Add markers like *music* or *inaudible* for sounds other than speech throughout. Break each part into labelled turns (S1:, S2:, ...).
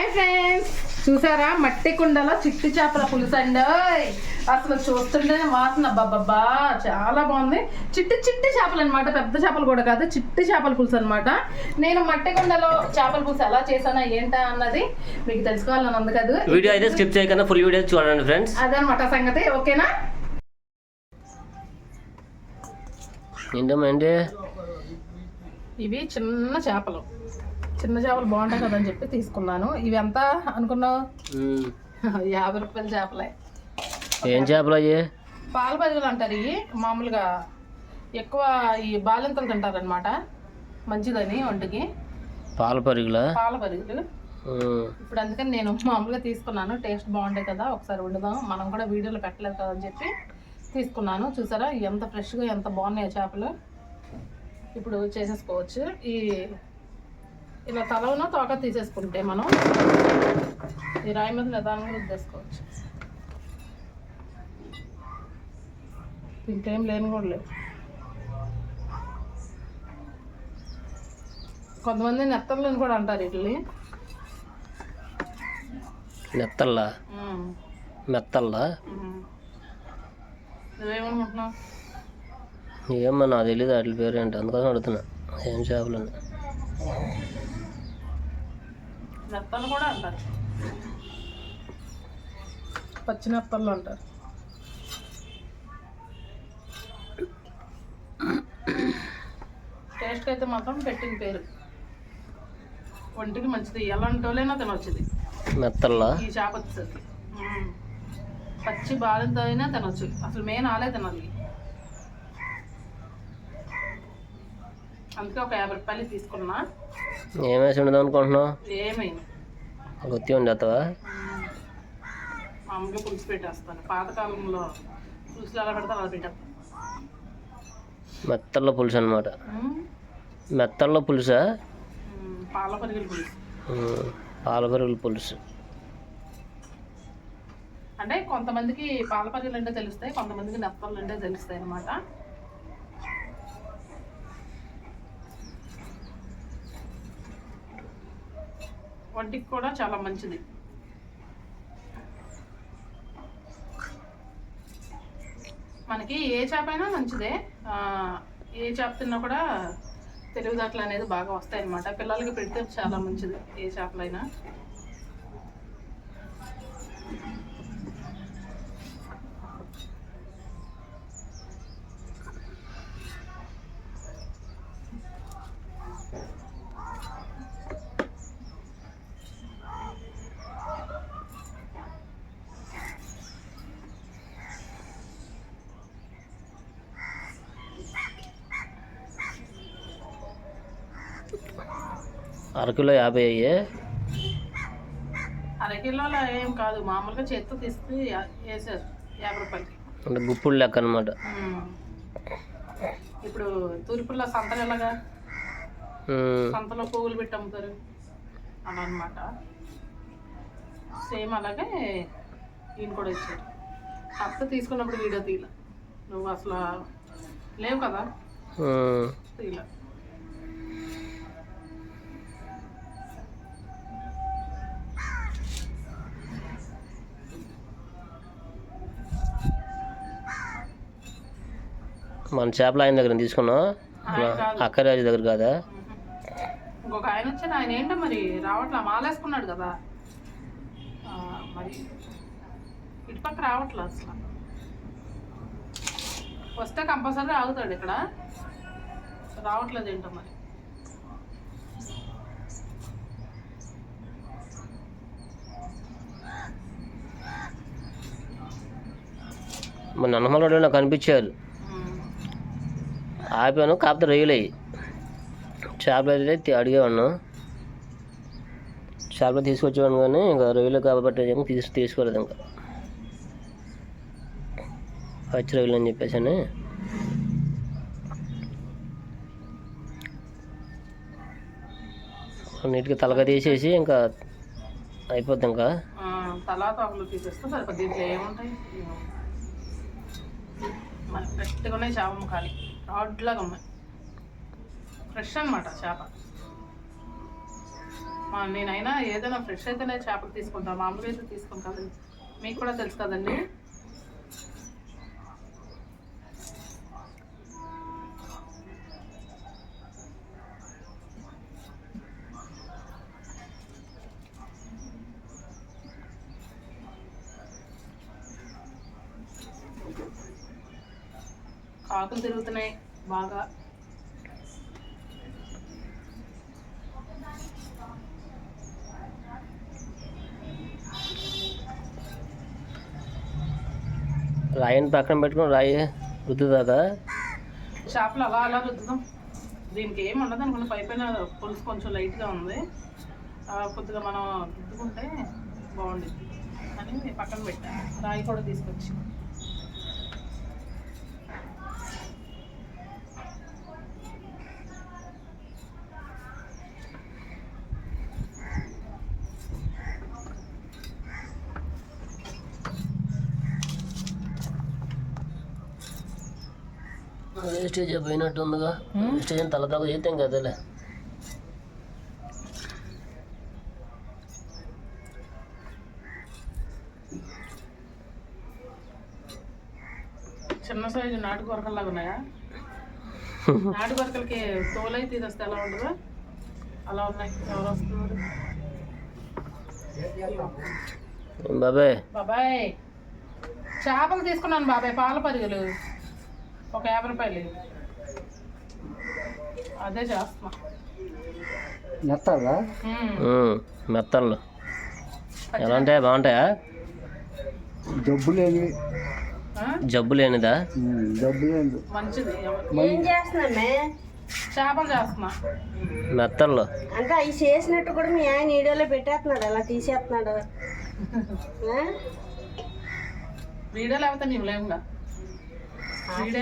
S1: Hi friends. చూసారా? మట్టి కుండలో చిట్టి చేపల పులుసు అండి. అసలు చూస్తుంటేనే వాసన బాబా చాలా బాగుంది. చిట్టి చిట్టి చేపలు అనమాట పెద్ద చేపలు కూడా కాదు చిట్టి చేపల పులుసు అనమాట నేను మట్టి కుండలో చేపల పులుసు ఎలా చేశానా ఏంటా అన్నది మీకు తెలుసుకోవాలని ఉంది కదా.
S2: వీడియో అయితే స్కిప్ చేయకుండా ఫుల్ వీడియో చూడండి ఫ్రెండ్స్
S1: అదనమాట సంగతి. ఓకేనా?
S2: ఏంటమ్మా ఏంటి
S1: ఇవి చిన్న చేపలు. చిన్న చేపలు బాగుంటాయి కదని చెప్పి తీసుకున్నాను. ఇవి ఎంత అనుకున్నావు. యాభై రూపాయల చేపలే.
S2: ఏం చేపలు అయ్యి?
S1: పాల పరుగులు అంటారు ఇవి. మామూలుగా ఎక్కువ ఈ బాలింతలు తింటారనమాట మంచిదని ఒంటికి.
S2: పాల పరుగులా?
S1: పాల పరుగులు. ఇప్పుడు అందుకని నేను మామూలుగా తీసుకున్నాను. టేస్ట్ బాగుంటాయి కదా ఒకసారి వండుదాం. మనం కూడా వీడియోలో పెట్టలేదు కదా అని చెప్పి తీసుకున్నాను. చూసారా? ఎంత ఫ్రెష్గా ఎంత బాగున్నాయో చేపలు. ఇప్పుడు చేసేసుకోవచ్చు. ఈ ఇలా తలవున తోక తీసేసుకుంటే మనం ఈ రాయి మీద నిదానంగా రుద్దేసుకోవచ్చు. ఇంకేం లేని కూడా లేవు కొంతమంది నెత్తర్లని కూడా అంటారు ఇడ్లీ.
S2: నెత్తల్లా? మెత్తల్లా?
S1: నువ్వేమనుకుంటున్నావు?
S2: ఏమన్నా నాకు తెలియదు వాటి పేరు ఏంటి అందుకోసం అడుగుతున్నా. ఏం చేపలు అని.
S1: నెత్తలు కూడా అంటారు. పచ్చి నెత్తళ్ళు అంటారు. టేస్ట్ అయితే మాత్రం పెట్టిన పేరు. ఒంటికి మంచిది. ఎలాంటి వాళ్ళైనా తినొచ్చుది.
S2: మెత్తల్లా
S1: ఈ చేప వచ్చేసరికి. పచ్చి బాలంతో అయినా తినొచ్చు. అసలు మెయిన్ ఆలే తినాలి. అందుకే ఒక యాభై రూపాయలు తీసుకున్నా.
S2: ఏం వేసి ఉండదాం అనుకుంటున్నావు?
S1: ఏమైంది?
S2: గుత్తి వండేస్తావా
S1: మామూలుగా పులుసు పెట్టేస్తాను. పాతకాలంలో పులుసులు ఎలా పెడతారు అలా పెట్టేస్తాను.
S2: మెత్తల్లో పులుసు అనమాట. మెత్తల్లో పులుసా?
S1: మ్మ్. పాల పరిగెల పులుసు.
S2: మ్మ్. పాల పరుగుల పులుసు.
S1: అంటే కొంతమందికి పాల పరిగెలు అంటే తెలుస్తాయి కొంతమందికి నెత్తలు అంటే తెలుస్తాయి అన్నమాట. వంటికి కూడా చాలా మంచిది. మనకి ఏ చేప అయినా మంచిదే. ఏ చేప తిన్నా కూడా తెలివితేటలు అనేది బాగా వస్తాయి అన్నమాట పిల్లలకి పెడితే చాలా మంచిది ఏ చేపలైనా.
S2: అరకిలో యాభై అయ్యి.
S1: అరకిలోలో ఏం కాదు మామూలుగా చేత్తో తీసుకు వేసారు యాభై రూపాయలకి.
S2: అంటే గుప్పుడు లెక్క అనమాట.
S1: ఇప్పుడు తూర్పులో సంతలు ఎలాగా? సంతలో పువ్వులు పెట్టి అమ్ముతారు. అలా అనమాట సేమ్ అలాగే ఈయన కూడా ఇచ్చారు అత్త తీసుకున్నప్పుడు వీడియో తీల నువ్వు అసలు లేవు కదా? తీల
S2: మన చేపలు ఆయన దగ్గర తీసుకున్నాం. అక్కరాజు దగ్గర కాదా?
S1: ఇంకొక ఆయన వచ్చాడు. ఆయన ఏంటో మరి రావట్లా? మాలేసుకున్నాడు కదా. మరి ఇటుపక్క రావట్లా అసలు? వస్తే కంపల్సరీ ఆగుతాడు ఇక్కడ. రావట్లేదు ఏంటో మరి?
S2: మన అన్నమలో నాకు కనిపించారు. ఆపాను కాకపోతే రొయ్యలయ్యి చేపలు అయితే అడిగేవాడిను. చేపలు తీసుకొచ్చేవాడిని కానీ ఇంకా రొయ్యలు కాబట్టి ఏమో తీసు తీసుకోలేదు ఇంకా. పచ్చి రొయ్యలు అని చెప్పేసి అని నీటికి తలక తీసేసి ఇంకా అయిపోద్ది ఇంకా.
S1: తలా తోకలు తీసేస్తే సరిపోద్ది. ఏముంటాయి? ఫ్రెష్గా ఉన్నాయి చేప ముఖాలి రాడ్లాగా ఉన్నాయి. ఫ్రెష్ అనమాట చేప. మా నేనైనా ఏదైనా ఫ్రెష్ అయితేనే చేపలు తీసుకుంటాను మామూలుగా అయితే తీసుకుంటాం. కదండి మీకు కూడా తెలుసు కదండి. కాకులు తిరుగుతున్నాయి. బాగా
S2: రాయిని పక్కన పెట్టుకుని రాయి రుద్దుదాకా
S1: చేపలు అలా అలా రుద్దుదాం. దీనికి ఏం ఉండదు అనుకున్న పై పైన పులుసు కొంచెం లైట్గా ఉంది. కొద్దిగా మనం రుద్దుకుంటే బాగుంటుంది అని పక్కన పెట్టా. రాయి కూడా తీసుకొచ్చి.
S2: స్టేజ్ పోయినట్టు ఉందిగా. స్టేజ్ తలదాకా చేద్దాం కదలే
S1: చిన్న సైజు నాటు కొరకల్లాగా ఉన్నాయా? *laughs* నాటు కొరకలకి తోలై తీసేస్తే ఎలా ఉండదు అలా ఉన్నాయి. ఎవరు వస్తున్నారు?
S2: బాబాయ్.
S1: బాబాయ్. చేపలు తీసుకున్నాను బాబాయ్ పాల పరిగెలు ఒక యాభై రూపాయలు అదే చేస్తున్నా.
S2: మెత్తళ్ళు. ఎలా ఉంటాయా బాగుంటాయా?
S3: జబ్బు లేని?
S2: జబ్బు లేనిదా
S3: జబ్బు లేని
S1: మంచిది
S4: ఏం చేస్తున్నామే?
S1: చేపలు చేస్తున్నా.
S2: మెత్తళ్ళు.
S4: అంటే అవి చేసినట్టు కూడా మీ ఆయన వీడియోలో పెట్టేస్తున్నాడు. అలా తీసేస్తున్నాడు. *laughs* ఆ?
S1: వీడియో లేకపోతే నీవు లేవుగా. ఎంత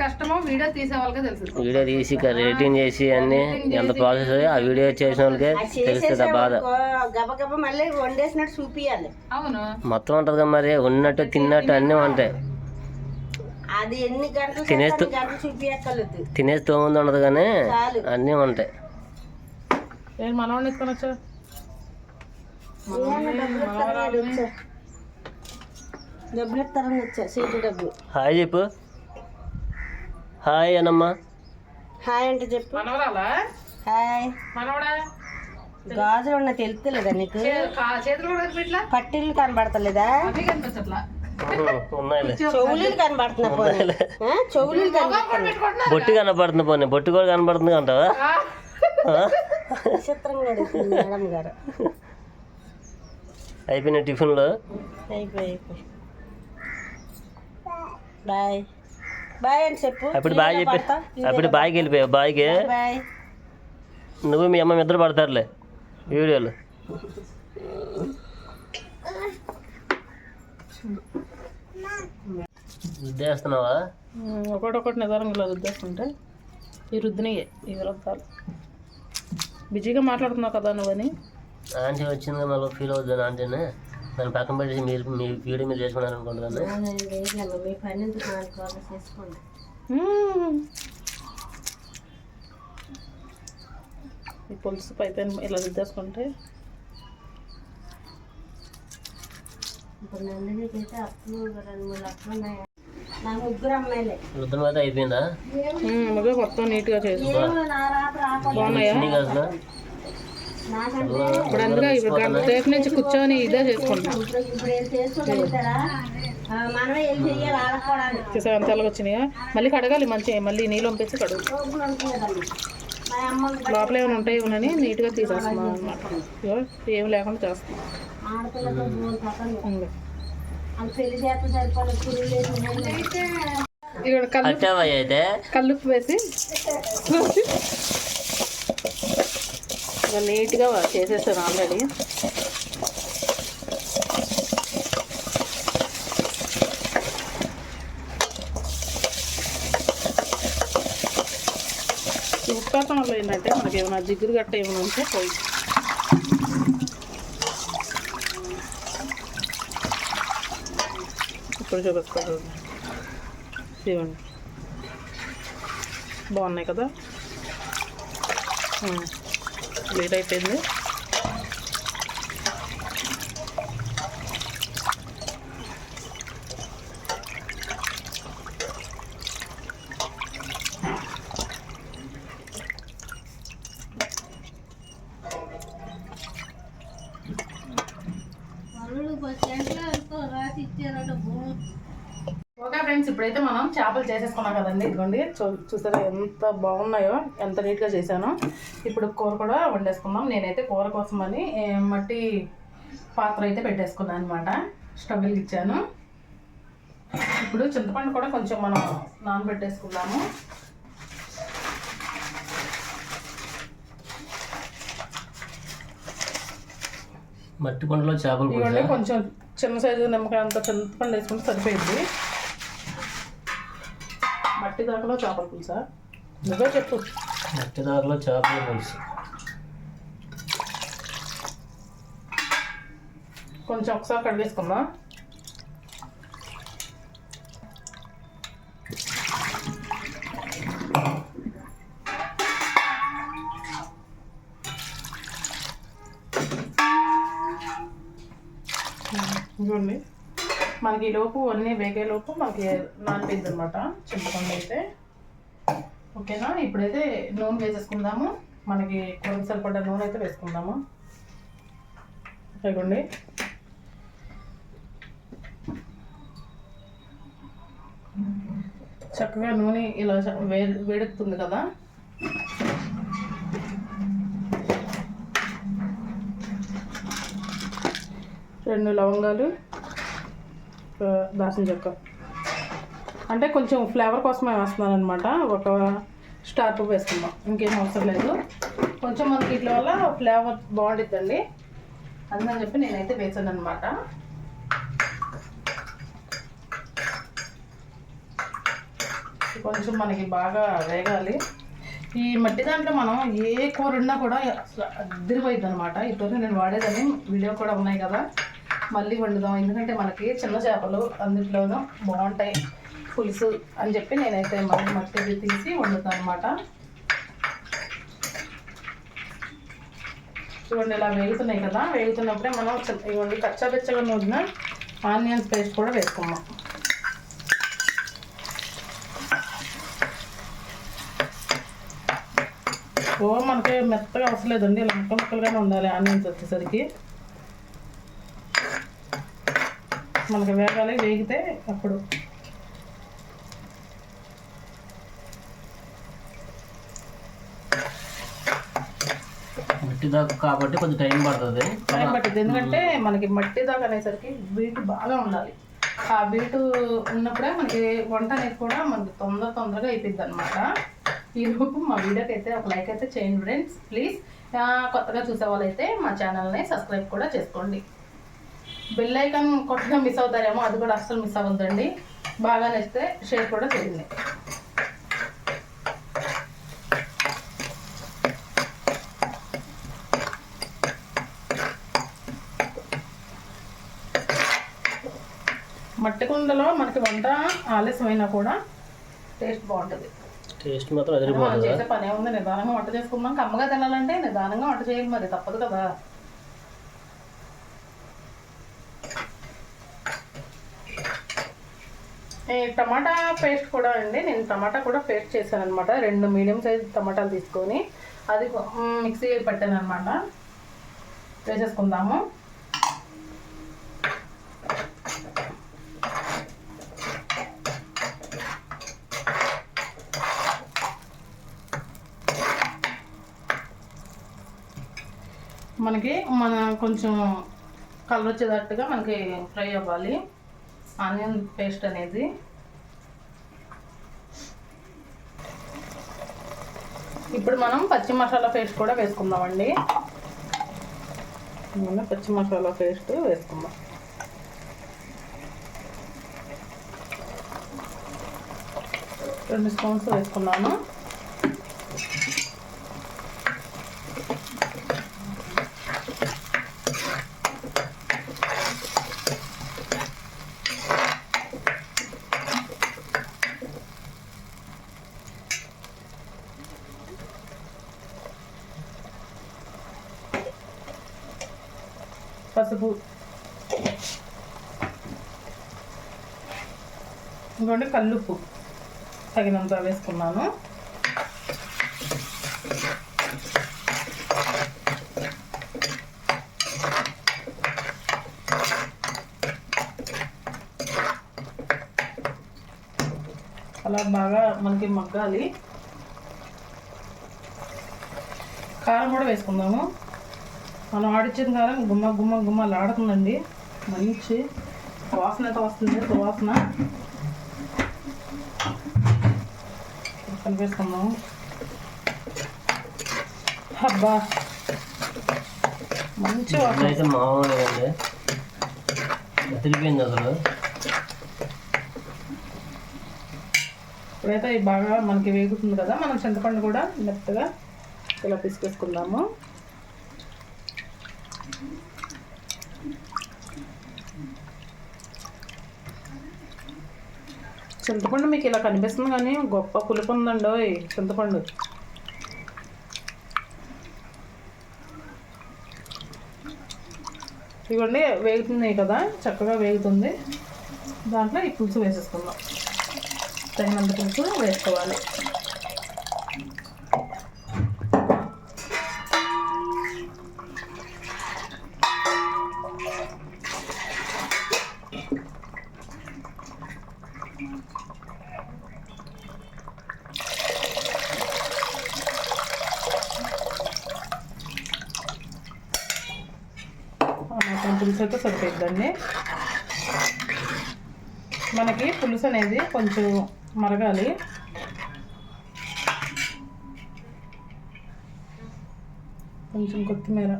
S1: కష్టమో వీడియో తీసే వాళ్ళకే తెలుసు
S2: వీడియో తీసి రేటింగ్ చేసి అన్ని ఎంత ప్రాసెస్ ఆ వీడియో చేసిన వాళ్ళకే తెలుస్తుంది బాధ.
S4: చేసేసామనుకో గబగబ మళ్ళీ వండేసినట్టు చూపియాలి.
S1: అవును.
S2: మొత్తం ఉంటుంది కదా మరి ఉన్నట్టు తిన్నట్టు అన్నీ ఉంటాయి.
S4: అది ఎన్ని గంటలు
S2: తినేస్తూ-
S4: చేస్తే అన్ని గంటలు చూపియక్కర్లేదు.
S2: తినేసి తోముంది ఉండదు కానీ అన్నీ ఉంటాయి.
S1: నేను మనవాడిని ఎత్తుకొని వచ్చా?
S4: వచ్చా? డబ్బులు ఇస్తారని వచ్చా? సీటు డబ్బులు.
S2: హాయ్ చెప్పు. హాయ్ అనమ్మా
S4: హాయ్ అంటే చెప్పు.
S1: మనవరాలా?
S4: హాయ్.
S1: మనవడా?
S4: గాజులు ఉన్న తెలుస్తలేదా నీకు?
S1: పెట్టలా
S4: కనబడతలేదా? చెవులు కనబడుతున్నా పోనీ.
S1: పెట్టుకుంటున్నా
S2: బొట్టు కనపడుతుంది పోనీ. బొట్టు కూడా కనపడుతుంది అంటావా? ఆ?
S4: విచిత్రంగా అడుగుతుంది మేడం గారు.
S2: అయిపోయిన టిఫిన్లు?
S4: అయిపోయి అయిపోయి. బాయ్. బాయ్ అని చెప్పు.
S2: అప్పుడు బాయ్ చెప్పి. అప్పుడు బాయ్కి వెళ్ళిపోయావు. బాయ్కి?
S4: బాయ్
S2: నువ్వు మీ అమ్మ ఇద్దరు పడతారులే వీడియోలు. రుద్దేస్తున్నావా?
S1: ఒకటొకటి నిదానం ఇలా రుద్దేస్తుంటే ఈ రుద్దినయే ఇవి రుద్దాలు బిజీగా మాట్లాడుతున్నావు కదా నువ్వని
S2: ఆంటీ వచ్చింది మళ్ళీ ఫీల్ అవుతుంది ఆంటీని? దాన్ని పక్కన పెట్టేసి మీరు మీ వీడియో మీరు చేసుకున్నారు అనుకుంటున్నాను
S1: పులుసు పైన ఇలా రుద్దేసుకుంటే
S4: ఇప్పుడు నందినికి అయితే అప్పుడు రెండు మూడు ఉన్నాయి? అమ్మాయిలే
S2: రుద్రం అయితే అయిపోయిందా?
S1: మగ మొత్తం నీట్గా చేసి బాగున్నాయా? ఇప్పుడు నుంచి కూర్చొని ఇదే చేసుకుంటాం
S4: ఇప్పుడు ఇప్పుడు ఏం చేసుకోగలుగుతారా? ఆ, మనమే వెళ్ళి చెయ్యాలి? ఆడుకోవడానికి
S1: చూసా ఎంత ఎలాగ వచ్చినాయా? మళ్ళీ కడగాలి మంచిగా మళ్ళీ నీళ్ళు పంపించి కడుగు
S4: లోపల
S1: ఏమైనా ఉంటాయి ఏమోనని నీట్గా తీసేస్తున్నాం అనమాట ఏం లేకుండా చేస్తున్నాం.
S2: అయితే
S1: కల్లుప్పు వేసి. ఇక నీట్గా చేసేసాను ఆల్రెడీ. వల్ల ఏంటంటే మనకి ఏమైనా జిగురు గట్ట ఏమైనా ఉంటే పోయి ఇప్పుడు చూపిస్తాను ఇవ్వండి బాగున్నాయి కదా? లేట్ అయిపోయింది
S4: వాళ్ళు బస్ స్టాండ్లో ఎంతో రాసి ఇచ్చారట భూమి
S1: ఓకే ఫ్రెండ్స్ ఇప్పుడైతే మనం చేపలు చేసేసుకున్నాం కదండి ఇదిగోండి. చూ చూసారా ఎంత బాగున్నాయో ఎంత నీట్గా చేశానో. ఇప్పుడు కూర కూడా వండేసుకుందాం. నేనైతే కూర కోసం అని ఏ, మట్టి పాత్ర అయితే పెట్టేసుకున్నాను అనమాట స్టవ్ ఇచ్చాను. ఇప్పుడు చింతపండు కూడా కొంచెం మనం నానబెట్టేసుకుందాము.
S2: మట్టి పండులో చేపలు
S1: కొంచెం చిన్న సైజు నిమ్మకాయ అంత చింతపండు వేసుకుంటే సరిపోయింది మట్టి దాకాలో చేపల పులుసా? నువ్వే చెప్పు.
S2: మట్టి దారిలో చేపల పులుసు.
S1: కొంచెం ఒకసారి కడిగేసుకుందాం చూడండి. మనకి ఈ లోపు అన్నీ వేగే లోపు మనకి నానిపోయింది అనమాట చింతపండు అయితే ఓకేనా? ఇప్పుడైతే నూనె వేసేసుకుందాము. మనకి కూరకు సరిపడ్డ నూనె అయితే వేసుకుందాము. ఇవ్వండి చక్కగా నూనె ఇలా వే వేడెక్కుతుంది కదా? రెండు లవంగాలు దాసిన చెక్క. అంటే కొంచెం ఫ్లేవర్ కోసమే వేస్తున్నాను అనమాట ఒక స్టార్ పువ్వు వేసుకుందాం. ఇంకేం అవసరం లేదు. కొంచెం మనకి వీటి వల్ల ఫ్లేవర్ బాగుంటుందండి అందుకని చెప్పి నేనైతే వేసాను అనమాట కొంచెం మనకి బాగా వేగాలి. ఈ మట్టి దాంట్లో మనం ఏ కూర ఉన్నా కూడా అసలు అద్దరిపోయింది అనమాట ఇటువంటి నేను వాడేదని వీడియో కూడా ఉన్నాయి కదా. మళ్ళీ వండుదాం. ఎందుకంటే మనకి చిన్న చేపలు అందులోనూ బాగుంటాయి. పులుసు అని చెప్పి నేనైతే మళ్ళీ మట్టి తీసి వండుతాను అనమాట చూడండి ఇలా వేగుతున్నాయి కదా. వేగుతున్నప్పుడే మనం ఇవ్వండి కచ్చాపిచ్చగా నూనె ఆనియన్స్ పేస్ట్ కూడా వేసుకున్నాం ఓ మనకి మెత్తగా అవసరం లేదండి. ఇలా ముక్క ముక్కలుగానే ఉండాలి ఆనియన్స్ వచ్చేసరికి. మనకి వేగాలి వేగితే అప్పుడు.
S2: మట్టి దాకా కాబట్టి కొంచెం టైం పడుతుంది.
S1: టైం పట్టింది ఎందుకంటే మనకి మట్టి దాకా అనేసరికి బీట్ బాగా ఉండాలి. ఆ బీటు ఉన్నప్పుడే మనకి వంట అనేది కూడా మనకి తొందర తొందరగా అయిపోద్ది అనమాట ఈ లోపు మా వీడియోకి అయితే ఒక లైక్ అయితే చేయండి ఫ్రెండ్స్. ప్లీజ్. కొత్తగా చూసే వాళ్ళైతే మా ఛానల్ని సబ్స్క్రైబ్ కూడా చేసుకోండి. బెల్ ఐకాన్ కొత్తగా మిస్ అవుతారేమో అది కూడా అస్సలు మిస్ అవ్వద్దండి. బాగా నచ్చితే షేర్ కూడా చేయండి మట్టి కుండలో మనకి వంట ఆలస్యమైనా కూడా టేస్ట్ బాగుంటుంది.
S2: టేస్ట్ మాత్రం
S1: చేసే పని ఏముంది? నిదానంగా వంట చేసుకుందాం. కమ్మగా తినాలంటే నిదానంగా వంట చేయాలి మరి తప్పదు కదా. ఈ టమాటా పేస్ట్ కూడా అండి నేను టమాటా కూడా పేస్ట్ చేశాను అనమాట రెండు మీడియం సైజ్ టమాటాలు తీసుకొని అది మిక్సీ పెట్టాను అనమాట వేసేసుకుందాము మనకి మన కొంచెం కలర్ వచ్చేటట్టుగా మనకి ఫ్రై అవ్వాలి. ఆనియన్ పేస్ట్ అనేది ఇప్పుడు మనం పచ్చి మసాలా పేస్ట్ కూడా వేసుకుందామండి. మనం పచ్చి మసాలా పేస్ట్ వేసుకుందాం. రెండు స్పూన్స్ వేసుకున్నాను. పసుపు ఇంకోటి కల్లుప్పు తగినంత వేసుకున్నాను. అలా బాగా మనకి మగ్గాలి. కారం కూడా వేసుకుందాము. మనం ఆడిచ్చిన కారం గుమ్మ గుమ్మ గుమ్మ లాడుతుందండి మంచి వాసన అయితే వస్తుంది సువాసన అబ్బా! మంచి వాసన.
S2: అయితే మామూలు లేదండి తిరిగిపోయింది అసలు.
S1: ఇప్పుడైతే బాగా మనకి వేగుతుంది కదా మనం చింతపండు కూడా మెత్తగా ఇలా పిసికేసుకుందాము. చింతపండు మీకు ఇలా కనిపిస్తుంది కానీ గొప్ప పులుపు ఉందండి చింతపండు. ఇవ్వండి వేగుతున్నాయి కదా చక్కగా వేగుతుంది. దాంట్లో ఈ పులుసు వేసేసుకుందాం. తగినంత పులుసు వేసుకోవాలి. ఆ పులుసు అయితే సరిపోద్దండి మనకి పులుసు అనేది కొంచెం మరగాలి. కొంచెం కొత్తిమీర.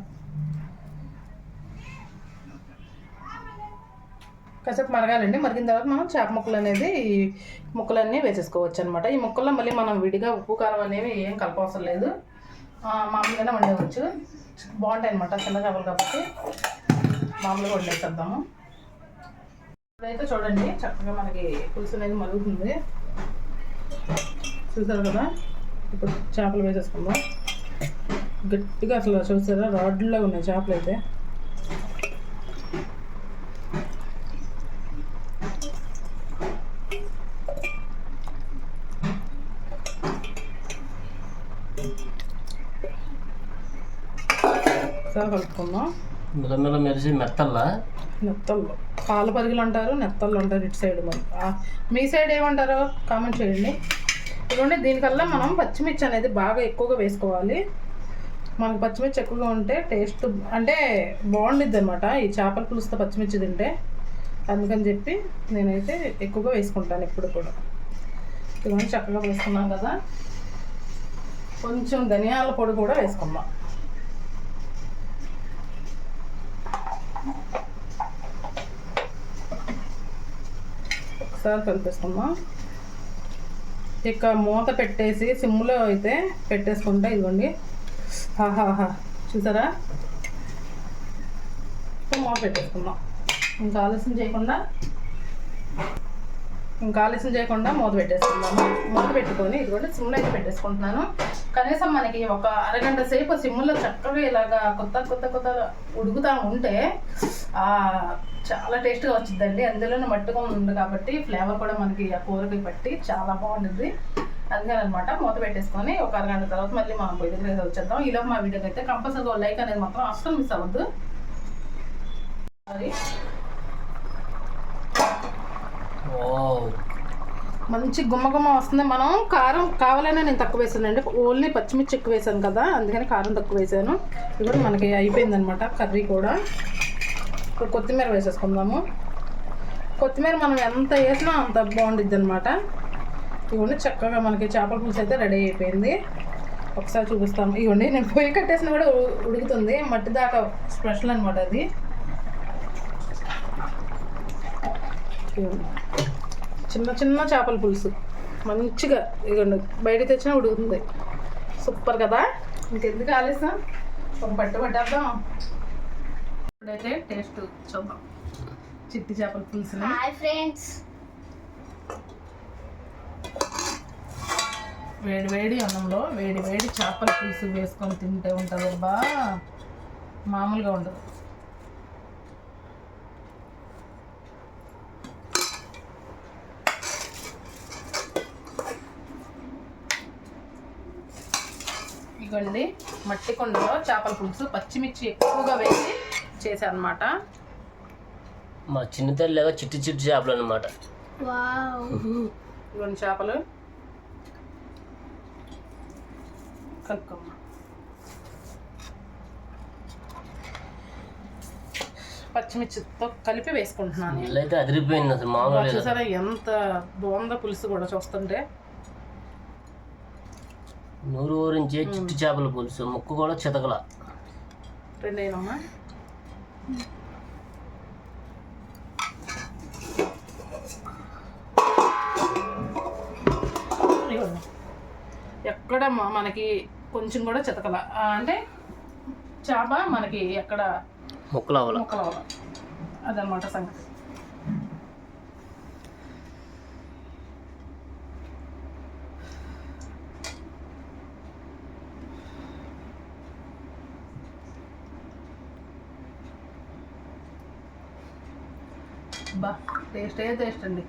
S1: కాసేపు మరగాలండి. మరిగిన తర్వాత మనం చేప ముక్కలు అనేది ఈ ముక్కలన్నీ వేసేసుకోవచ్చు అనమాట ఈ ముక్కల్లో మళ్ళీ మనం విడిగా ఉప్పు కారం అనేవి ఏం కలపవసరం లేదు. మామూలుగానే వండేవచ్చు. బాగుంటాయి అనమాట చిన్న చేపలు కాబట్టి. మామూలుగా వండేసేద్దాము. ఇప్పుడైతే చూడండి చక్కగా మనకి పులుసు అనేది మరుగుతుంది. చూసారు కదా? ఇప్పుడు చేపలు వేసేసుకుందాం. గట్టిగా అసలు చూసారా? రాడ్లో ఉన్నాయి చేపలు అయితే కలుపుకుందాం
S2: మిలమిల మెరిసి మెత్తల్లా
S1: నెత్తళ్ళు పాల పరిగెలు అంటారు నెత్తళ్ళు అంటారు ఇటు సైడ్ మరి. ఆ, మీ సైడ్ ఏమంటారో? కామెంట్ చేయండి. ఇదిగోండి దీనికల్లా మనం పచ్చిమిర్చి అనేది బాగా ఎక్కువగా వేసుకోవాలి. మనకు పచ్చిమిర్చి ఎక్కువగా ఉంటే టేస్ట్ అంటే బాగుండిద్ది అనమాట ఈ చేపల పులుసుతో పచ్చిమిర్చి తింటే. అందుకని చెప్పి నేనైతే ఎక్కువగా వేసుకుంటాను ఎప్పుడు కూడా. ఇవన్నీ చక్కగా వేసుకున్నాం కదా. కొంచెం ధనియాల పొడి కూడా వేసుకుందాం. ఒకసారి కలిపేసుకుందాం ఇక మూత పెట్టేసి సిమ్లో అయితే పెట్టేసుకుంటా ఇదిగోండి. ఆహాహా చూసారా? ఇక మూత పెట్టేసుకుందాం. ఇంకా ఆలస్యం చేయకుండా ఇంకా ఆలస్యం చేయకుండా మూత పెట్టేసుకుందాము. మూత పెట్టుకొని ఇది కూడా సిమ్లో అయితే పెట్టేసుకుంటున్నాను. కనీసం మనకి ఒక అరగంట సేపు సిమ్లో చక్కగా ఇలాగా కొత్త కొత్త కొత్త ఉడుకుతా ఉంటే చాలా టేస్ట్గా వచ్చిందండి అందులోనే మట్టుగా ఉంది కాబట్టి ఫ్లేవర్ కూడా మనకి ఆ కూరకి పట్టి చాలా బాగుంటుంది. అందుకని అనమాట మూత పెట్టేసుకొని ఒక అరగంట తర్వాత మళ్ళీ మనం పొయ్యి దగ్గర వచ్చేద్దాం. ఇలా మా వీడియోకి అయితే కంపల్సరీగా లైక్ అనేది మాత్రం అస్సలు మిస్ అవ్వద్దు. అది మంచి గుమ్మ గుమ్మ వస్తుంది. మనం కారం కావాలనే నేను తక్కువ వేసానండి. ఓన్లీ పచ్చిమిర్చి ఎక్కువ వేసాను కదా అందుకని కారం తక్కువ వేసాను. ఇది కూడా మనకి అయిపోయింది అనమాట కర్రీ కూడా. ఇప్పుడు కొత్తిమీర వేసేసుకుందాము. కొత్తిమీర మనం ఎంత వేసినా అంత బాగుండిద్ది అనమాట ఇవన్నీ చక్కగా మనకి చేపల పులుసు అయితే రెడీ అయిపోయింది. ఒకసారి చూపిస్తాము. ఇవ్వండి నేను పొయ్యి కట్టేసిన కూడా ఉడుకుతుంది. మట్టి దాకా స్పెషల్ అనమాట అది. ఇవ్వండి. చిన్న చిన్న చేపల పులుసు. మంచిగా ఇదిగోండి బయట తెచ్చినా ఉడుకుతుంది. సూపర్ కదా? ఇంకెందుకు ఆలస్యం? ఒక పట్టు పట్టేద్దాం. ఇప్పుడైతే టేస్ట్ చూద్దాం. చిట్టి చేపల పులుసుని.
S4: Hi friends.
S1: వేడి వేడి అన్నంలో వేడి వేడి చేపల పులుసు వేసుకొని తింటే ఉంటుంది బా మామూలుగా ఉండదు. ఇదిగోండి మట్టి కొండలో చేపల పులుసు పచ్చిమిర్చి ఎక్కువగా వేసి చేశాను అనమాట
S2: మా చిన్న తల్లిగా చిట్టి చిట్టి చేపలు అనమాట
S4: వావ్.
S1: ఇవన్నీ చేపలు. కలుపుకోమ్మ పచ్చిమిర్చితో కలిపి వేసుకుంటున్నాను
S2: అదిరిపోయింది అసలు
S1: చూసారా ఎంత బాగుందో పులుసు కూడా చూస్తుంటే.
S2: నూరు ఊరించే చిట్టి చేపల పులుసు ముక్కు కూడా చితకల.
S1: రెండేనమ్మా. ఎక్కడ మనకి కొంచెం కూడా చితకల. అంటే చేప మనకి ఎక్కడ?
S2: ముక్కలు అవ్వాల.
S1: ముక్కలు అవ్వాలి. అదనమాట సంగతి. బా టేస్ట్ ఏ టేస్ట్ అండి.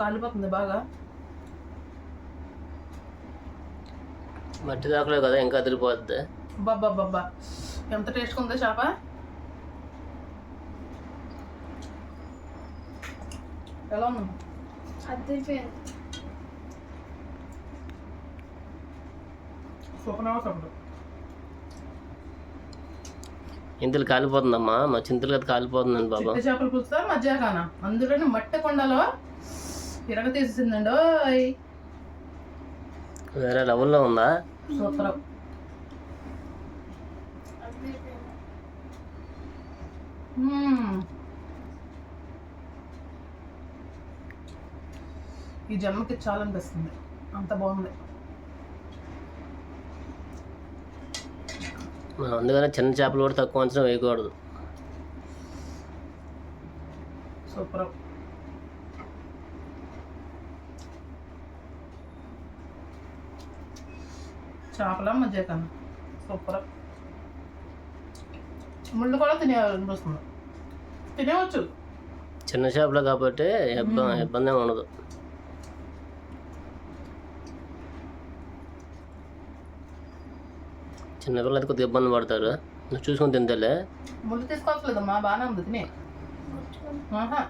S1: కాలిపోతుంది బాగా.
S2: మట్టి దాకలే కదా ఇంకా అదిరిపోద్ది.
S1: బాబా బాబా ఎంత టేస్ట్గా ఉందో చేప? ఎలా ఉంది?
S2: ఇంతలు కాలిపోతుందమ్మా మా చింతలు కదా కాలిపోతుందండి బాబా.
S1: చేపలు పులుస్తా మధ్యాహ్న అందులోని మట్టి కొండలో ఇరగ తీసేసిందండి ఓయ్
S2: వేరే లెవెల్లో ఉందా?
S1: సూపర్
S4: అదిరిపోయింది
S1: మ్మ్. ఈ జన్మకి చాలా అనిపిస్తుంది. అంత బాగుంది.
S2: మనం అందుకనే చిన్న చేపలు కూడా తక్కువ అంచనా వేయకూడదు.
S1: సూపర్. చేపల మధ్య కన్నా? సూపర్. ముళ్ళు కూడా తినేయాలనిపిస్తుంది తినేవచ్చు
S2: చిన్న చేపలు కాబట్టి ఇబ్బంది ఉండదు. చిన్నపిల్లలు అయితే కొద్దిగా ఇబ్బంది పడతారు. నువ్వు చూసుకొని తింటలే.
S1: ముళ్ళు తీసుకోవట్లేదమ్మా బాగానే ఉంది తినే. ఆహా.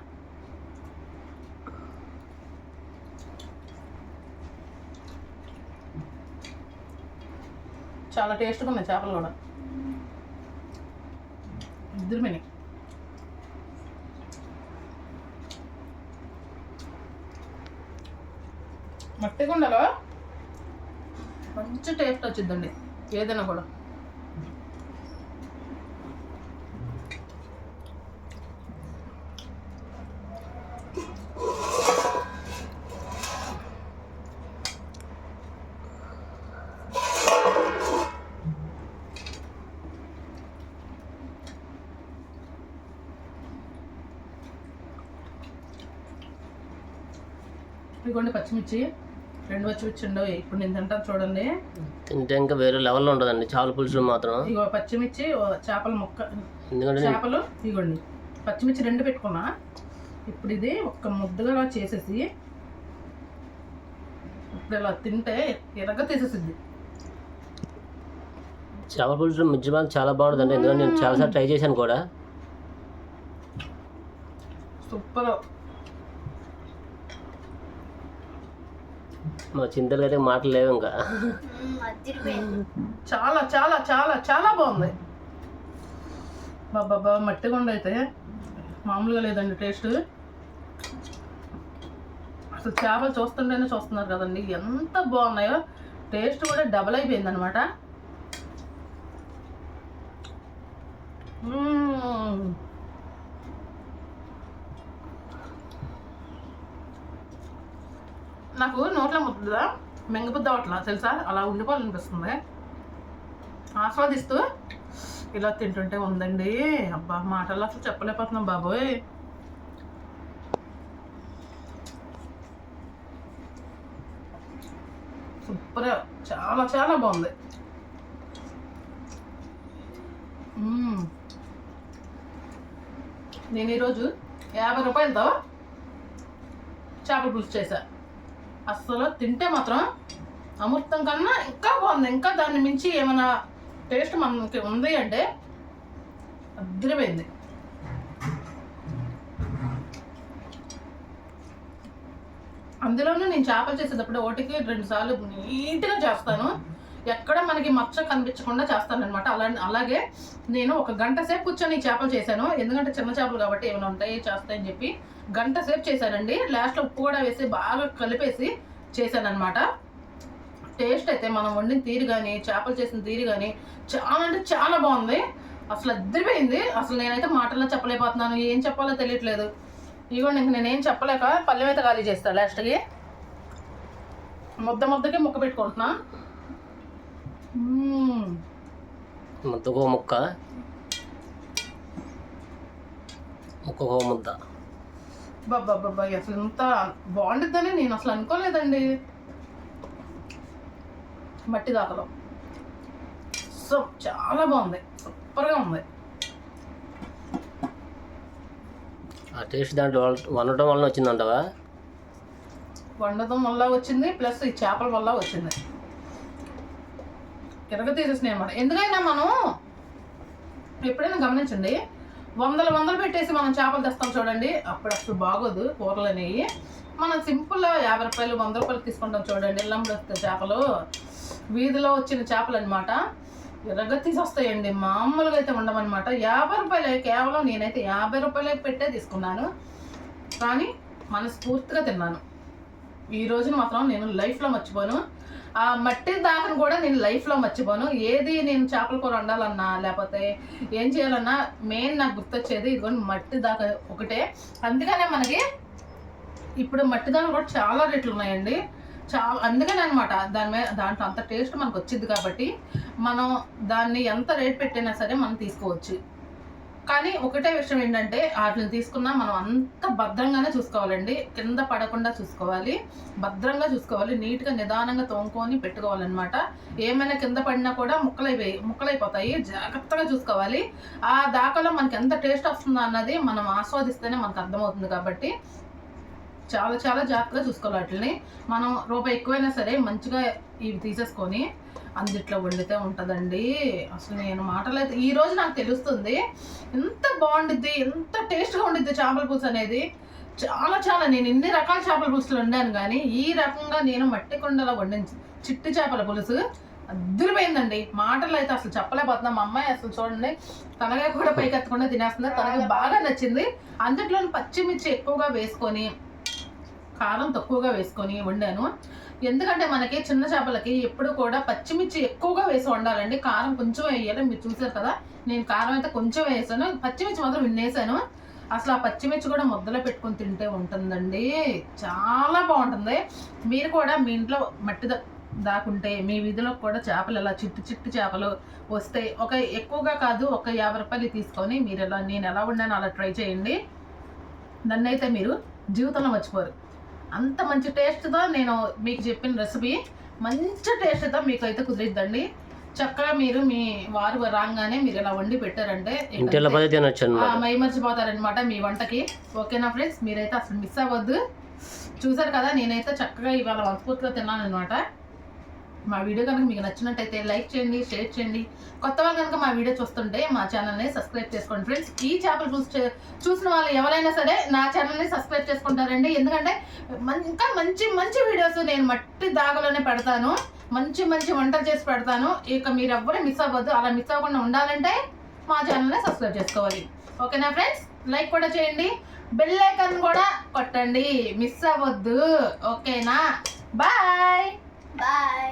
S1: చాలా టేస్ట్గా ఉన్నాయి చేపలు కూడా. ఇద్దరు మిని మట్టి గుండలో మంచి టేస్ట్ వచ్చిందండి ఏదైనా కూడా ఇదిగోండి పచ్చిమిర్చి పచ్చిమిర్చి ఉండవు ఇప్పుడు నేను తింటాను చూడండి.
S2: తింటే ఇంకా వేరే లెవెల్లో ఉంటుందండి చేపల పులుసు మాత్రం.
S1: ఇగో పచ్చిమిర్చి చేపల ముక్క.
S2: ఎందుకంటే
S1: చేపలు ఇగోండి. పచ్చిమిర్చి రెండు పెట్టుకున్నా. ఇప్పుడు ఇది ఒక్క ముద్దగా అలా చేసేసి ఇప్పుడు ఇలా తింటే ఎరగ తీసేసిద్ది.
S2: చేపల పులుసు మిర్చి బాగా చాలా బాగుంటుందండి ఎందుకంటే నేను చాలాసార్లు ట్రై చేశాను కూడా.
S1: సూపర్.
S2: మా చింతలు అయితే మాటలు లేవు ఇంకా.
S1: చాలా చాలా చాలా చాలా బాగుంది. బాబా మట్టి కొండ అయితే మామూలుగా లేదండి టేస్ట్. అసలు చేపలు చూస్తుంటేనే చూస్తున్నారు కదండి ఎంత బాగున్నాయో. టేస్ట్ కూడా డబల్ అయిపోయింది అనమాట నాకు నోట్లో ముద్దుదా? మెంగబుద్ద అవట్లా తెలుసా? అలా ఉండిపోవాలనిపిస్తుంది. ఆస్వాదిస్తూ ఇలా తింటుంటే ఉందండి. అబ్బా మాటల్లో అసలు చెప్పలేకపోతున్నాం బాబోయ్. సూపర్ చాలా చాలా బాగుంది. నేను ఈరోజు యాభై రూపాయలతో చేపల పులుసు చేశాను అస్సలు తింటే మాత్రం అమృతం కన్నా ఇంకా బాగుంది. ఇంకా దాన్ని మించి ఏమైనా టేస్ట్ మనకి ఉంది అంటే అద్దరిపోయింది. అందులోనూ నేను చేపలు చేసేటప్పుడు ఒకటికి రెండు సార్లు నీట్గా చేస్తాను. ఎక్కడ మనకి మచ్చ కనిపించకుండా చేస్తాను అనమాట అలా అలాగే నేను ఒక గంట సేపు కూర్చొని చేపలు చేశాను. ఎందుకంటే చిన్న చేపలు కాబట్టి ఏమైనా ఉంటాయి చేస్తాయని చెప్పి గంట సేపు చేశానండి లాస్ట్లో ఉప్పు కూడా వేసి బాగా కలిపేసి చేశానమాట టేస్ట్ అయితే మనం వండిన తీరు కానీ చేపలు చేసిన తీరు కానీ చాలా అంటే చాలా బాగుంది. అసలు అద్దరిపోయింది అసలు నేనైతే మాటల్లో చెప్పలేకపోతున్నాను. ఏం చెప్పాలో తెలియట్లేదు. ఇదిగోండి ఇంక నేనేం చెప్పలేక పల్లెం అయితే ఖాళీ చేస్తాను లాస్ట్కి ముద్ద ముద్దకి ముక్క పెట్టుకుంటున్నా.
S2: ముద్దకో ముక్క. ముక్కకో ముద్ద.
S1: బాబా అసలు ఇంత బాగుండిద్దని నేను అసలు అనుకోలేదండి. మట్టి దాకలో సో చాలా బాగుంది. సూపర్గా ఉంది.
S2: ఆ టేస్ట్ దాంట్లో వండటం వలన వచ్చిందంటవా?
S1: వండటం వల్ల వచ్చింది ప్లస్ ఈ చేపల వల్ల వచ్చింది. తిరగ తీసేసినాయి అనమాట ఎందుకైనా మనం ఎప్పుడైనా గమనించండి వందలు వందలు పెట్టేసి మనం చేపలు తెస్తాం చూడండి. అప్పుడు అసలు బాగోదు కూరలు అనేవి. మనం సింపుల్ యాభై రూపాయలు వంద రూపాయలు తీసుకుంటాం చూడండి. ఇళ్ళంలో చేపలు. వీధిలో వచ్చిన చేపలు అనమాట ఎర్రగా తీసొస్తాయండి. మామూలుగా అయితే ఉండమన్నమాట. యాభై రూపాయలే కేవలం నేనైతే యాభై రూపాయలే పెట్టే తీసుకున్నాను. కానీ మనస్ఫూర్తిగా తిన్నాను. ఈ రోజున మాత్రం నేను లైఫ్లో మర్చిపోను. ఆ మట్టి దాహను కూడా నేను లైఫ్లో మర్చిపోను. ఏది నేను చేపల కూర వండాలన్నా లేకపోతే ఏం చేయాలన్నా మెయిన్ నాకు గుర్తొచ్చేది ఇదిగో మట్టి దాక ఒకటే. అందుకనే మనకి ఇప్పుడు మట్టి దాని కూడా చాలా రేట్లు ఉన్నాయండి. చాలా అందుకనే అనమాట దాని మీద దాంట్లో అంత టేస్ట్ మనకు వచ్చింది కాబట్టి మనం దాన్ని ఎంత రేట్ పెట్టినా సరే మనం తీసుకోవచ్చు. కానీ ఒకటే విషయం ఏంటంటే వాటిని తీసుకున్నా మనం అంత భద్రంగానే చూసుకోవాలండి. కింద పడకుండా చూసుకోవాలి. భద్రంగా చూసుకోవాలి. నీట్గా నిదానంగా తోముకొని పెట్టుకోవాలన్నమాట. ఏమైనా కింద పడినా కూడా ముక్కలైపోయి ముక్కలైపోతాయి. జాగ్రత్తగా చూసుకోవాలి. ఆ దాకాలో మనకి ఎంత టేస్ట్ వస్తుందో అన్నది మనం ఆస్వాదిస్తేనే మనకు అర్థమవుతుంది కాబట్టి చాలా చాలా జాగ్రత్తగా చూసుకోవాలి. వాటిని మనం రూపాయి ఎక్కువైనా సరే మంచిగా ఇవి తీసేసుకొని అందుట్లో వండితే ఉంటుందండి. అసలు నేను మాటలు అయితే ఈ రోజు నాకు తెలుస్తుంది ఎంత బాగుండిద్ది ఎంత టేస్ట్గా ఉండిద్ది చేపల పులుసు అనేది. చాలా చాలా నేను ఇన్ని రకాల చేపల పులుసులు వండాను కానీ ఈ రకంగా నేను మట్టి కుండలో వండించి చిట్టి చేపల పులుసు అద్దరిపోయిందండి. మాటలు అయితే అసలు చెప్పలేకపోతున్నా. మా అమ్మాయి అసలు చూడండి తనగా కూడా పైకెత్తకుండా తినేస్తుంది. తనకి బాగా నచ్చింది. అందుట్లో పచ్చిమిర్చి ఎక్కువగా వేసుకొని కారం తక్కువగా వేసుకొని వండాను. ఎందుకంటే మనకి చిన్న చేపలకి ఎప్పుడు కూడా పచ్చిమిర్చి ఎక్కువగా వేసి వండాలండి. కారం కొంచెం వేయాలి. మీరు చూసారు కదా నేను కారం అయితే కొంచెం వేసాను. పచ్చిమిర్చి మాత్రం విన్నేసాను. అసలు ఆ పచ్చిమిర్చి కూడా ముద్దలో పెట్టుకొని తింటే ఉంటుందండి. చాలా బాగుంటుంది. మీరు కూడా మీ ఇంట్లో మట్టి దాకుంటే మీ వీధిలో కూడా చేపలు ఇలా చిట్టు చిట్టు చేపలు వస్తే ఒక ఎక్కువగా కాదు ఒక యాభై రూపాయలు తీసుకొని మీరు ఎలా నేను ఎలా వండానో అలా ట్రై చేయండి. నన్నైతే మీరు జీవితంలో మర్చిపోరు. అంత మంచి టేస్ట్తో నేను మీకు చెప్పిన రెసిపీ మంచి టేస్ట్తో మీకు అయితే కుదిరిద్దండి. చక్కగా మీరు మీ వారు రాగానే మీరు ఇలా వండి పెట్టారంటే
S2: అనమాట
S1: మై వంటకి. ఓకేనా ఫ్రెండ్స్ మీరైతే అసలు మిస్ అవ్వద్దు. చూసారు కదా నేనైతే చక్కగా ఇవాళ మనస్ఫూర్తిగా తిన్నాను అనమాట మా వీడియో కనుక మీకు నచ్చినట్టయితే లైక్ చేయండి షేర్ చేయండి. కొత్త వాళ్ళు కనుక మా వీడియో చూస్తుంటే మా ఛానల్ని సబ్స్క్రైబ్ చేసుకోండి. ఫ్రెండ్స్ ఈ చేపలు చూసి చూసిన వాళ్ళు ఎవరైనా సరే నా ఛానల్ని సబ్స్క్రైబ్ చేసుకుంటారండి. ఎందుకంటే ఇంకా మంచి మంచి వీడియోస్ నేను మట్టి దాగలోనే పెడతాను. మంచి మంచి వంటలు చేసి పెడతాను. ఇక మీరు ఎవ్వరూ మిస్ అవ్వద్దు. అలా మిస్ అవ్వకుండా ఉండాలంటే మా ఛానల్ని సబ్స్క్రైబ్ చేసుకోవాలి. ఓకేనా ఫ్రెండ్స్ లైక్ కూడా చేయండి. బెల్ ఐకాన్ కూడా కొట్టండి. మిస్ అవ్వద్దు. ఓకేనా? Bye
S4: bye